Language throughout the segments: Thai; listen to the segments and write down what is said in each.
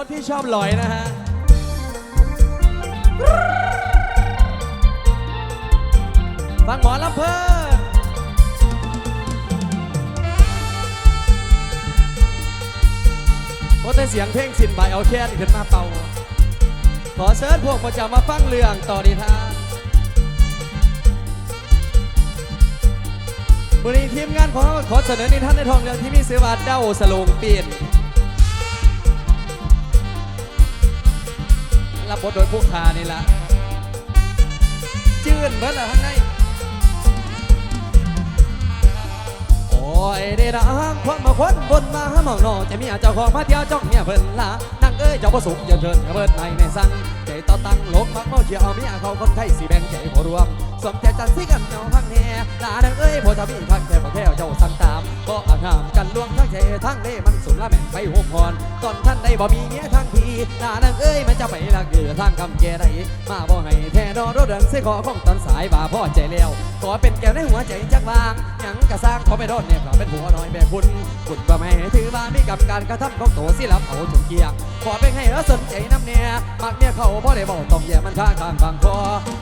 คนที่ชอบลอยนะฮะฟังหมอลำเพิ่นว่าะแต่เสียงเพลงสินใบเอาแค่นขึ้นมาเป่า ขอเชิญพวกประจำมาฟังเรื่องต่อดีทานวันนี้ทีมงานของเราขอเสนอในิทานในทองเรื่องที่มีชื่อว่าเด้าสโลงเปลี่ยน รับบทโดยผู้คานี่ละจื่นเบิดละข้างในโอ้ยเด้ดังความมาคนบนมาหมองนอจะมีอาเจ้าของมาเที่ยวจ้องเมียเพิ่นละนั่งเอ้ยเจ้าประสุกเยินเชิญเบิดในในสั่งใจต่อตั้งลงมักเมาเที่ยวมียเขาคนไทยสีแบ่งใจพอรวมสมใจจันทร์สิกันเนาพังแน่ลาดังเอ้ยพอทำมีพั แม่นไปหุบพรตอนท่านได้บ่มีเมียทั้งทีลาดังเอ้ยมันจะไปลักเกือทางคำแก่ใดมาบ่ให้แท้ดอรถเดินเสียขอของตอนสายบ่าพ่อใจแล้วขอเป็นแก้วในหัวใจจักวางหยังกระสร้างขอไปโดนเนี่ยขอเป็นหัวน้อยแบกคุณคุณก็ไม่ให้ถือว่ามีกับการกระทำของตัวสิรับเอาจนเกียงขอเป็นให้แล้วสนใจน้ำเนี่ยมักเนี่ยเขาบ่อได้บอกต้องแย่มันท่าข้างฟังคอ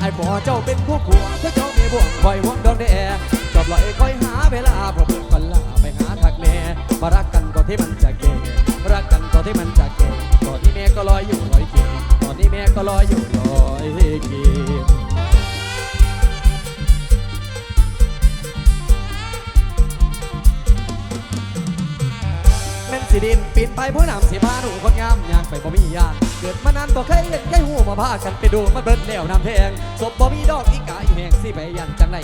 ไอ้พ่อเจ้าเป็นผู้ขัวเพื่อเจ้ามีบ่วงคอยห่วงดองแด่ชอ ที่มันจะเก่ก่อนที่แม่ก็ลอยอยู่ลอยกินตอนนี้แม่ก็ลอยอยู่ลอยกิน สิดินปีนไปผู้นำสิพาหนูคนงามยางไปบ่มียานเกิดมานานบ่เคยเห็นใกล้หูมาพากันไปดูมันเบิดแล้วน้ำแพงศพบ่มีดอกอีกาอีแหงสิไปยันจังไหน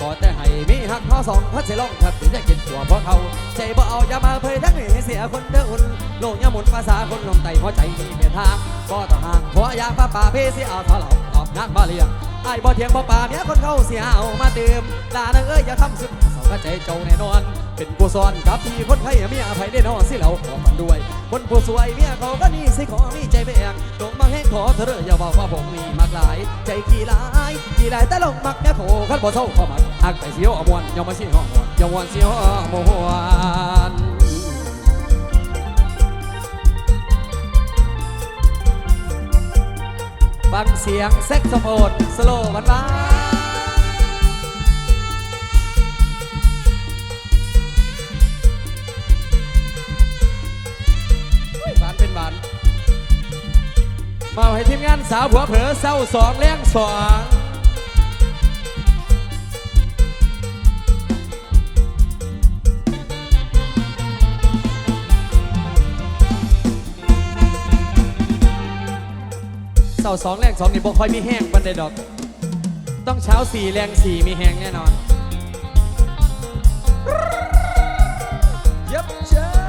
ก็แต่ให้มีหักพ่อสองพัดสิลองทับถึงจะกินตัวเพราะเขาใจบ่เอาอย่ามาเผยทั้งให้เสียคนเด้ออุ่นโลกย่าหมุนภาษาคนลมไตหัวใจมีเมตทางก็ต้องห่างเพราะอยากป้าป่าเพสิเอาทะเลาะออกนักมาเลี้ยงไอ้บ่เถียงบ่ป่าเมียคนเขาเสียเอามาเติมลานังเอ้ยอย่าทำซึมเศร้าก็ใจเจ้าแน่นอน เป็นกูซ้อนกับพี่คนไทยเมียอภัยได้นอนสิเราขอมันด้วย คนผู้สวยเมียเขาก็นี่สิขอมีใจแบ่งจงมาให้ขอเธออย่าบอกว่าผมนี่มักหลาย ใจขี้ร้ายขี้ร้ายแต่ลงมักแม่โผขันบ่เศร้าข้ามาหักไปเสียวอมวนยอมมาสิห้องยอมวนเสียวมวนฟังเสียงเซ็กโซโฟนสโลว์มันบ้าน มาให้ทีมงานสาวผัวเผลอเศร้าสองแรงสองเศร้าสองแรงสองนี่บ่ค่อยมีแห้งบันไดดอก ต้องเช้าสี่แรงสี่มีแห้งแน่นอนเย็บเจ็บ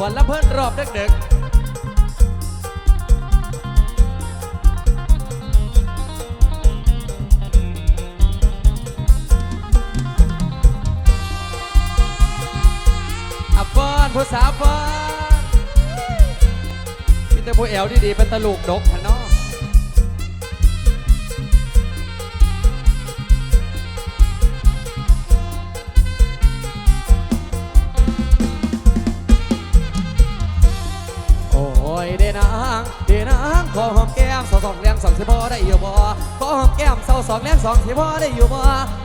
วันละเพิ่นรอบเด็กๆอับอนผู้สาวฟอนมีแต่ผู้แอวดีๆเป็นตลูกดก ขอหอมแก้มสาวสองแรงสองสิบพอได้อยู่บ่ขอหอมแก้มสาวสองแรงสองสิบพอได้อยู่บ่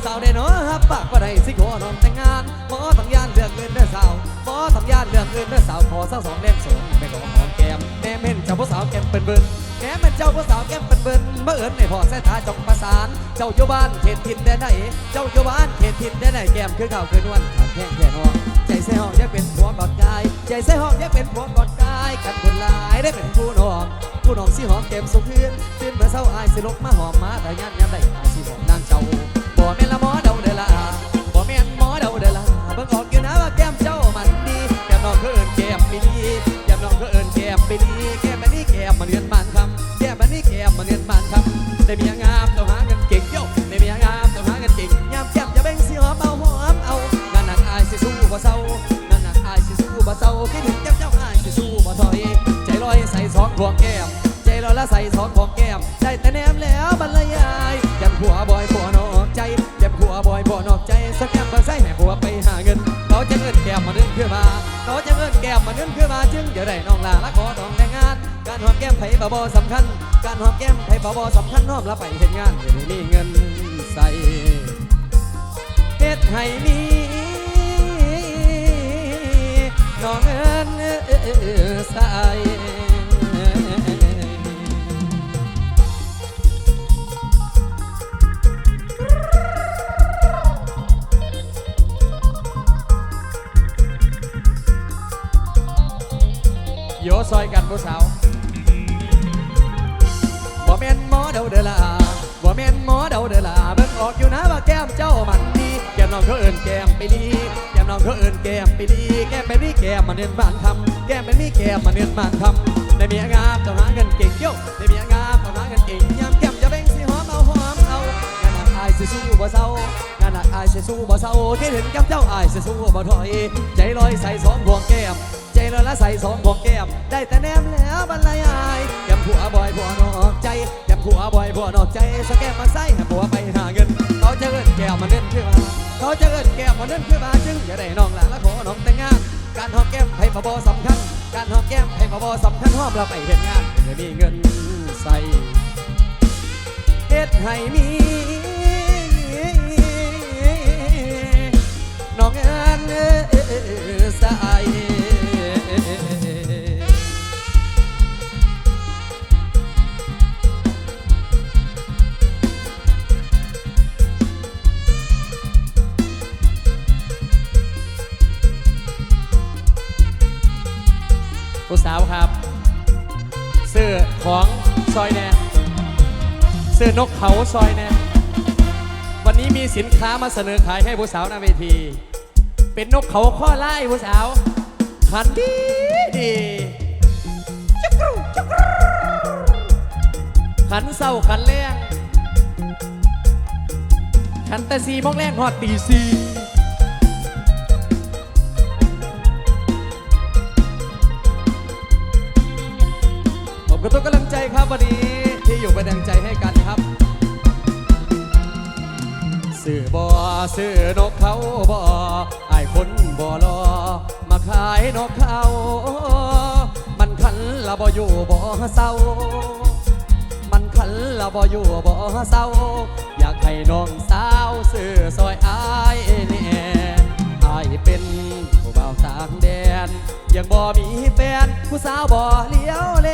สาวเดนอฮับปากว่าได้สิขอนอมแต่งงานหมอต้องยานเลือกเงินเด้อสาวหมอต้องยานเลือกเงินเด้อสาวขอสาวสองแรงสองไปขอหอมแก้มแม่เม่นเจ้าผู้สาวแก้มเป็นเบิ้นแม่เม่นเจ้าผู้สาวแก้มเป็นเบิ้นเมื่อเอิญในพอสายตาจงประสาน เจ้าอยู่บ้านเขตทินแดนไหนเจ้าอยู่บ้านเขตทินแดนไหนแก้มคือข้าวคือนวลขาดแห้งแค่นองใจเสียห้องอยากเป็นผัวกอดกายใจเสียห้องอยากเป็นผัวกอดกายกันคนหลายได้เป็นผู้น้อง ผู้น้องสิหอมเข้มสุขคืนตื่นเมื่อเช้าอายสิลกมาหอมมาแต่ยันยันได้อายสิหอมนางเจ้าบ่แม่นละหมอด ก้มมันนึนคือมาจึงเดี๋ยวได้น้องลาละขอดองแต่งงาน การหอมแก้มไผ่บ่บ่สำคัญ การหอมแก้มไผ่บ่บ่สำคัญน้อมละไปเห็นงานจะได้มีเงินใส่เฮ็ดให้มีน้องเงินใส่ ไปดีแก้มน้องเขาเอิ้นแก้มไปดีแก้มไปนี่แก้มมันเนินบ้านทำแก้มไปนี่แก้มมันเนินบ้านทำได้เมียงามต้องหาเงินเก่งเยวได้เมียงามต้องหาเงินเก่งยามแก้มจะเบ่งสิหอมเอาหอมเอางานหนักอายสิสู้บ่เศร้างานหนักอายสิสู้บ่เศร้าที่เห็นแก้มเจ้าอายสิสู้บ่ถอยใจลอยใส่สองพวงแก้มใจเราละใส่สองพวงแก้มได้แต่แนมแล้วบรรยายแก้มผัวบ่อยผัวนอกใจแก้มผัวบ่อยผัวนอกใจสแก้มมาใส่ให้ผัวไปหาเงิน จะเอิ้นแก้วมาเน้นขึ้นมาเขาจะเอิ้นแก้วมาเน้นขึ้นมาจึงอย่าได้น้องหลานละขอน้องแต่งงาน การหอมแก้มให้พบสำคัญ การหอมแก้มให้พบสำคัญหอมเราไปเห็นงานจะมีเงินใส่เฮ็ดให้มีน้องเอิญใส่ผู้ สาวครับซื้อของซอยแน่ซื้อนกเขาซอยแน่วันนี้มีสินค้ามาเสนอขายให้ผู้สาวหน้าเวที เป็นนกเขาข้อไล่ผู้สาวขันดีดีจุกรูจุกรูขันเศร้าขันแรงขันแต่สีโมงแรงหอดตีสี วันนี้ที่อยู่เป็นแรงใจให้กันครับสื่อบอสื่อนกเขาบอไอ้คนบอรอมาขายนกเขามันขันละบออยู่บอเศร้า มันขันละบออยู่บอเศร้า อยากให้น้องสาวสื่อซอยอายเนี่ยอายเป็นผู้บ่าวต่างแดนยังบ่มีแฟนผู้สาวบ่เลี้ยวแล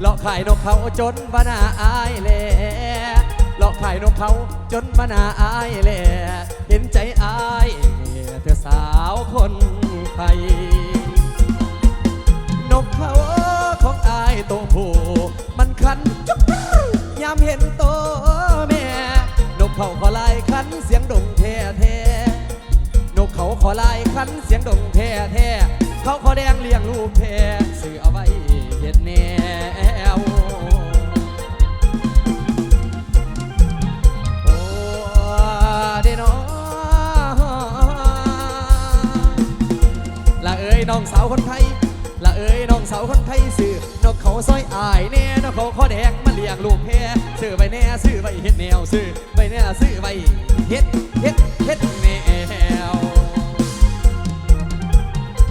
เลาะขายนกเขาจนบานาอายแลเลาะขายนกเขาจนบานาอายแลเห็นใจอายเธอสาวคนไทยนกเขาของอายตัวผู้มันคันจุ๊บยามเห็นตัวแม่นกเขาขอลายคันเสียงดงแท้แท้นกเขาขอลายคันเสียงดงแท้แท้เขาขอแดงเลี้ยงลูกแท้ซื้อเอาไว้ ซอยอายแน่นกเขาขอแดงมาเลี้ยงลูกแพ้ซื้อไปแน่ซื้อไปเฮ็ดแนวซื้อไปแน่ซื้อไปเฮ็ดเฮ็ดเฮ็ดแนว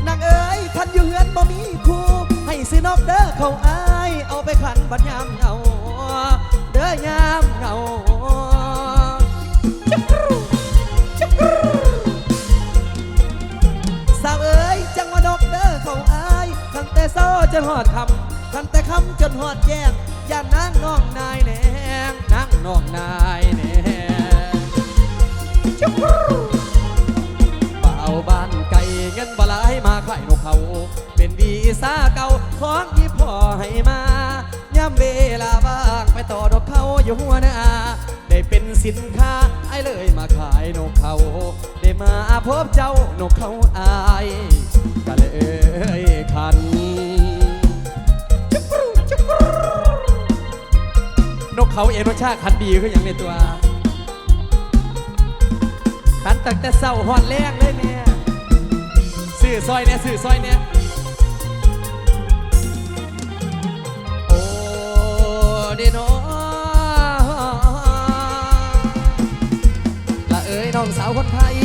นางเอ้ยท่านอยู่เฮือนบ่มีคู่ให้ซื้อนกเด้อเขาอายเอาไปขันบัดยามเหงาเด้อยามเหงาสาวเอ๋ยจังว่านกเด้อเขาอายตั้งแต่เศร้าจนหอดคำ ตั้งแต่คำจนหอดแยงอย่านางน้องนายแหนงนางน้องนายแหนงจุ๊บเป่าบ้านไก่เงินบลายมาขายนกเขา เป็นวีซ่าเก่าของยี่พ่อให้มาย่ำเวลาว่างไปต่อนกเขาอยู่หัวหน้าได้เป็นสินค้าไอ้เลยมาขายนกเขา ได้มาพบเจ้านกเขาอายก็เลยคัน เขาเอรสชาติคันดีคืออย่างในตัวคันตั้งแต่เศร้าหอนแรงเลยแม่สื่อซอยเนี่ยสื่อซอยเนี่ยโอ้เดโนละเอ้ยน้องสาวคนไทย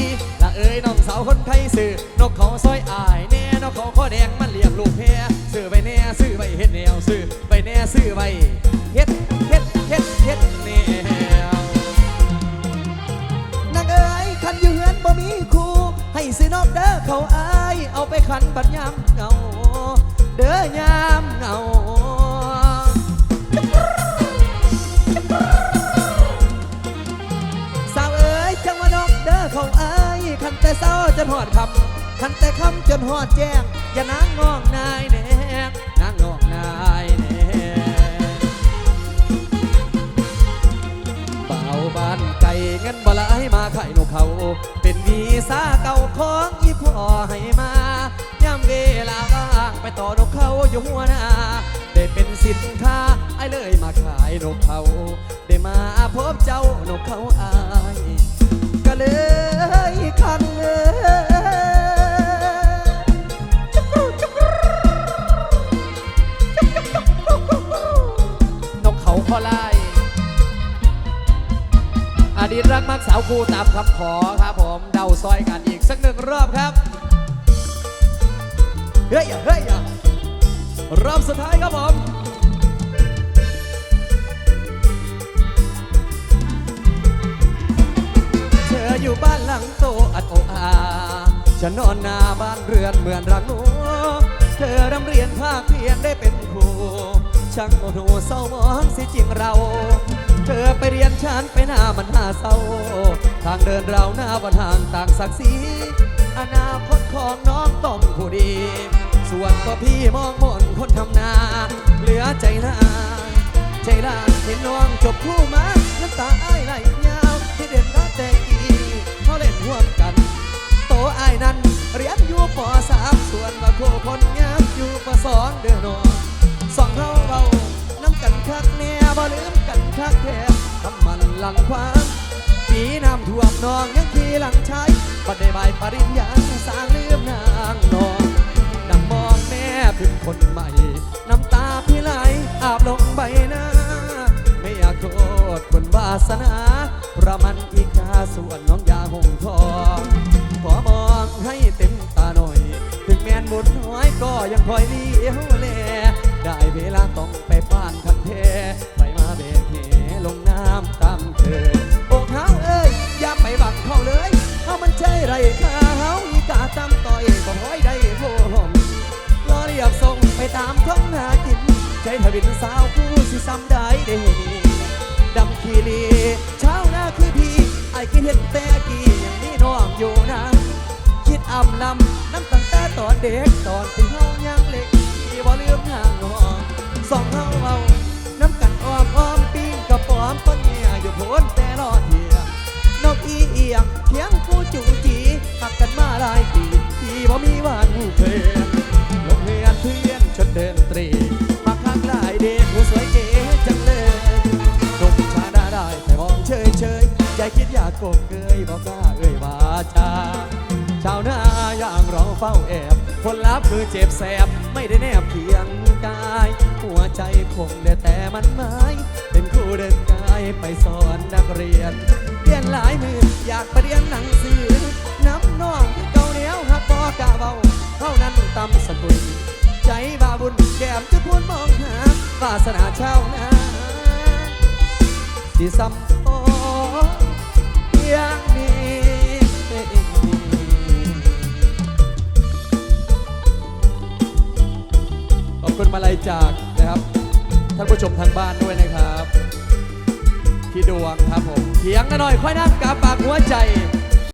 ละเอ้ยน้องสาวคนไทยซื้อนกเขาซอยอายแน่นกเขาข้อแดงมันเลี้ยงลูกแพรซื้อไปแน่ซื้อไปเฮ็ดแนวซื้อไปแน่ซื้อไป เฮ็ดเฮ็ดแนวนางเอ๋ยคันอยู่เฮือนบ่มีคู่ให้ซื้อนอกเด้อเขาอายเอาไปขันบัดยามเหงาเด้อยามเหงาสาวเอ๋ยจังว่านอกเด้อเขาอายคันแต่เศร้าจนหอดคำคันแต่คำจนหอดแจ้งอย่านางงอกนายแหน นไก่เงินบ่หลายมาไข่นกเขา เป็นวีซ่าเก่าของอีพ่อให้มาย่ำเวลาว่างไปต่อนกเขาอยู่หัวหน้าได้เป็นสินค้าไอ้เลยมาขายนกเขา ได้มาพบเจ้านกเขาอายก็เลยคันเอ๋ยนกเขาขอล่อ ดีตรักมักสาวคู่ตามคำขอครับผมเดาซอยกันอีกสักหนึ่งรอบครับ เฮ้ยเฮ้ยรอบสุดท้ายครับผมเธออยู่บ้านหลังโตอัดโออาฉันนอนหน้าบ้านเรือนเหมือนรังหนูเธอรำเรียนภาคเพียนได้เป็นครูช่างโมโหเศร้ามองสิจริงเรา ธอไปเรียนฉันไปหน้ามันหาเศร้า ทางเดินเราหน้าวันห่างต่างศักดิ์ศรีอนาคตของน้องต้องผู้ดี ส่วนตัวพี่มองมนคนทำนา เหลือใจลาใจลาเห็นน้องจบคู่มาน้ำตาอ้ายไหลยาวที่เด่นรักแต่กีเขาเล่นร่วมกัน โตอ้ายนั้นเรียนอยู่ปสามส่วนว่าโคคนงามอยู่ปสองเดือนนอสองเขาเรา กันคักแน่บ่ลืมกันคักแท้ทำมันหลังความปีน้ำท่วมนองยังขี่หลังใช้ปัดได้ใบปริญญาสร้างลืมนางนองดังมองแม่เพึ่งคนใหม่ น้ำตาพี่ไหลอาบลงใบหน้า ไม่อยากโทษคนวาสนาประมันอีกาส่วนน้องยาหงทองขอมองให้เต็มตาหน่อย ถึงแมนบุญน้อยก็ยังคอยเลี้ยวแล ได้เวลาต้องไปป้านคันเท ไปมาเบกเหลงน้ำตามเคยอกเฮาเอ้ย อย่าไปหวังเขาเลยเฮามันใช่ไรข้าเฮาอีกาตามต่อยบ่ร้อยได้โพหมรอเรียบส่งไปตามท้องหากิน ใจทวินสาวผู้สิซ้ำได้เด้ดำขีรีเช้าหน้าคือพี่ไอ้กินเห็ดแต่กี้ยังมีน้องอยู่นะ คิดอำลำน้ำตั้งแต่ตอนเด็กตอนที่เฮายังเล็ก บ่ลืมห่างน้องสองเฮาเอาน้ำกันอ้อมอ้อมปิ้งกระป๋อมต้นเหียอยู่โพ้นแต่รอดเหียนกอีเอียงเถียงกูจูจีหักกันมาหลายปีที่บ่มีวันเคยโรงเรียนเพื่อนชนเดินตรีมาข้างหลายเด็กผู้สวยเก๋จังเลยนกชาดาได้แต่มองเฉยเฉยใจคิดอยากโกงเกยบอกกล้าเอ่ยว่าชาชาวนาอย่างเราเฝ้าแอบ ผลลัพธ์คือเจ็บแสบ ไม่ได้แนบเคียงกาย หัวใจคงได้แต่มันหมายเป็นครูเดินกายไปสอนนักเรียนเรียนหลายมืออยากไปเรียนหนังสือน้ำน้องที่เก่าเหนียวหักบอกะเบาเท่านั้นตำสกุลใจบาบุญแก้มจะพูดมองหาวาสนาเชานาที่ซ้ำโออย่างนี้ คุณมาลัยจากนะครับท่านผู้ชมทางบ้านด้วยนะครับพี่ดวงครับผมเถียงกันหน่อยค่อยนั่งกับปากหัวใจ